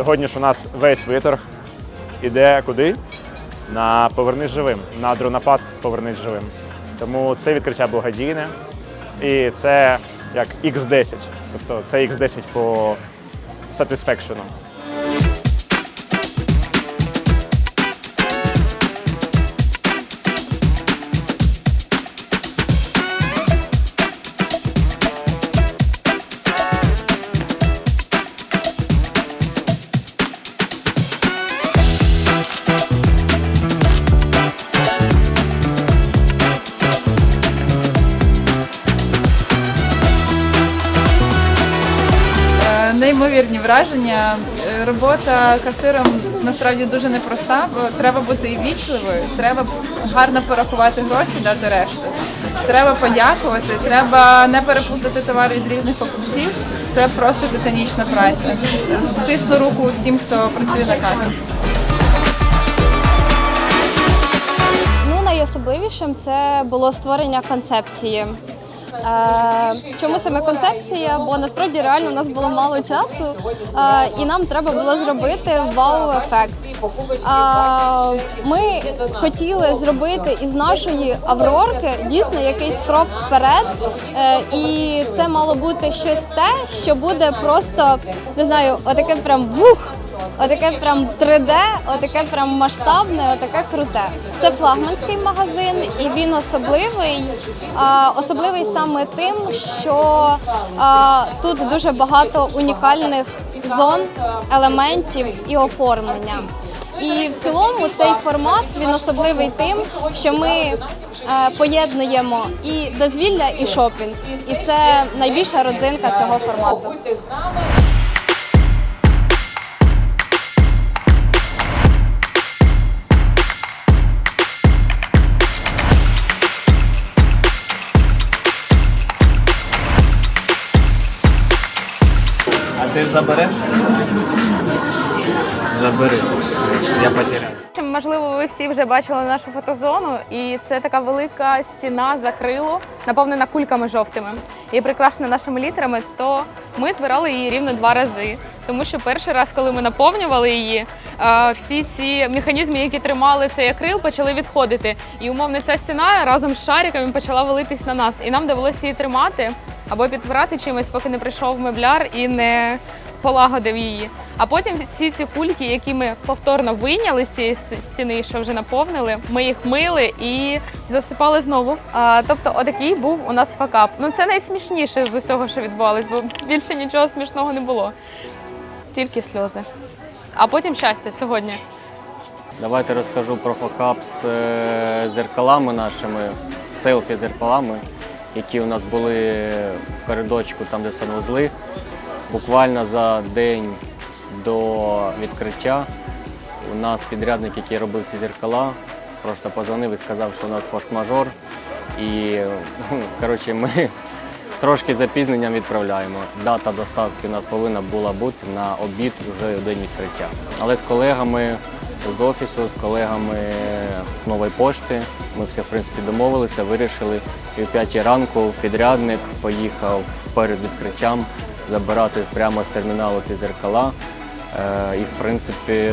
Сьогодні ж у нас весь виторг іде куди? На повернись живим, на дронопад повернись живим. Тому це відкриття благодійне. І це як X10. Тобто це X10 по satisfaction. Неймовірні враження. Е, Робота касиром насправді дуже непроста, бо треба бути і вічливою, треба гарно порахувати гроші, дати решту. Треба подякувати, треба не переплутати товари від різних покупців. Це просто титанічна праця. Тисну руку всім, хто працює на касі. Ну, найособливішим це було створення концепції. Чому саме концепція? Бо насправді реально у нас було мало часу, і нам треба було зробити вау-ефект. Ми хотіли зробити із нашої аврорки дійсно якийсь крок вперед, е, і це мало бути щось те, що буде просто не знаю, отаке прям вух. Отаке прям 3D, отаке прям масштабне, отаке круте. Це флагманський магазин, і він особливий. А, особливий саме тим, що а, тут дуже багато унікальних зон, елементів і оформлення. І в цілому цей формат він особливий тим, що ми е, поєднуємо і дозвілля, і шопінг. І це найбільша родзинка цього формату. А ти забереш? Забери. Я потеряв. Можливо, ви всі вже бачили нашу фотозону, і це така велика стіна з акрилу, наповнена кульками жовтими і прикрашена нашими літерами. То ми збирали її рівно два рази. Тому що перший раз, коли ми наповнювали її, е, всі ці механізми, які тримали цей акрил, почали відходити. І умовно ця стіна разом з шариками почала валитись на нас. І нам довелося її тримати або підпирати чимось, поки не прийшов мебляр і не полагодив її. А потім всі ці кульки, які ми повторно вийняли з цієї стіни, що вже наповнили, ми їх мили і засипали знову. А, тобто, отакий був у нас факап. Ну це найсмішніше з усього, що відбувалось, бо більше нічого смішного не було. Тільки сльози. А потім щастя сьогодні. Давайте розкажу про факап з е, зеркалами нашими, селфі зеркалами, які у нас були в коридочку, там де санвузли. Буквально за день до відкриття у нас підрядник, який робив ці зеркала, просто позвонив і сказав, що у нас форс-мажор. І коротше, ми трошки запізненням відправляємо. Дата доставки у нас повинна була бути на обід вже в день відкриття. Але з колегами з офісу, з колегами нової пошти ми все в принципі домовилися, вирішили. І о 5 ранку підрядник поїхав перед відкриттям забирати прямо з терміналу ці зеркала. Е, і в принципі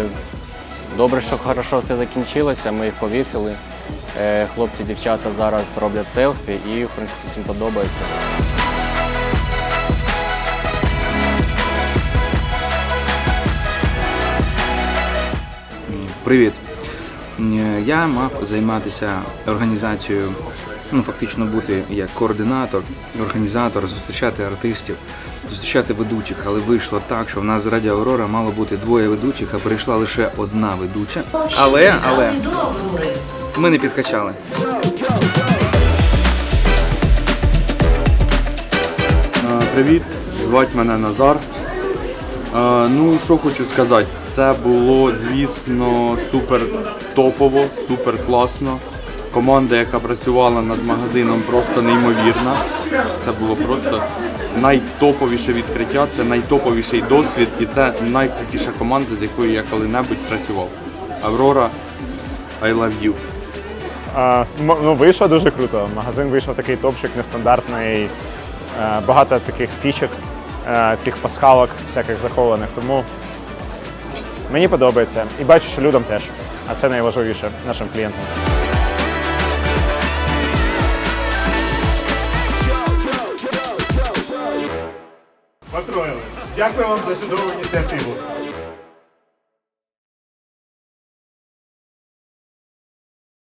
Добре, що хорошо все закінчилося, ми їх повісили. Е, Хлопці, дівчата зараз роблять селфі і в принципі всім подобається. Привіт. Я мав займатися організацією, ну фактично бути як координатор, організатор, зустрічати артистів, зустрічати ведучих, але вийшло так, що в нас з Радіо Аврора мало бути двоє ведучих, а прийшла лише одна ведуча. Але, але ми не підкачали. Привіт, звати мене Назар. Ну, що хочу сказати, це було, звісно, супер топово, супер класно. Команда, яка працювала над магазином, просто неймовірна. Це було просто найтоповіше відкриття, це найтоповіший досвід і це найкрутіша команда, з якою я коли-небудь працював. Аврора, I love you. А, ну, вийшло дуже круто. Магазин вийшов такий топчик, нестандартний, е, багато таких фішок, е, цих пасхалок, всяких захованих. Тому Мені подобається і бачу, що людям теж. А це найважливіше нашим клієнтам. Потроїли. Дякую вам за чудову ініціативу.